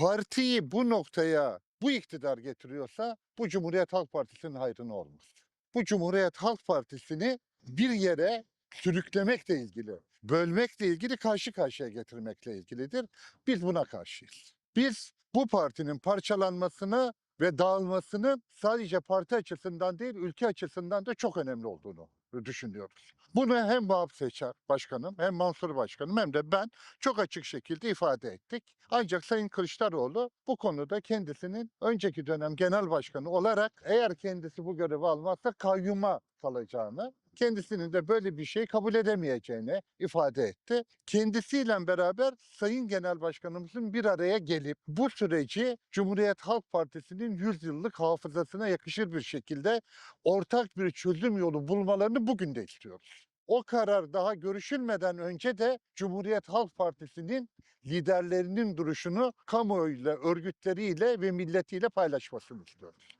partiyi bu noktaya bu iktidar getiriyorsa bu Cumhuriyet Halk Partisi'nin hayrına olmaz. Bu Cumhuriyet Halk Partisi'ni bir yere sürüklemekle ilgili, bölmekle ilgili, karşı karşıya getirmekle ilgilidir. Biz buna karşıyız. Biz bu partinin parçalanmasını ve dağılmasının sadece parti açısından değil, ülke açısından da çok önemli olduğunu düşünüyoruz. Bunu hem Vahap Seçer Başkanım hem Mansur Başkanım hem de ben çok açık şekilde ifade ettik. Ancak Sayın Kılıçdaroğlu bu konuda kendisinin önceki dönem genel başkanı olarak eğer kendisi bu görevi almazsa kayyuma kalacağını, kendisinin de böyle bir şey kabul edemeyeceğini ifade etti. Kendisiyle beraber Sayın Genel Başkanımızın bir araya gelip bu süreci Cumhuriyet Halk Partisi'nin 100 yıllık hafızasına yakışır bir şekilde ortak bir çözüm yolu bulmalarını bugün de istiyoruz. O karar daha görüşülmeden önce de Cumhuriyet Halk Partisi'nin liderlerinin duruşunu kamuoyuyla, örgütleriyle ve milletiyle paylaşmasını istiyoruz.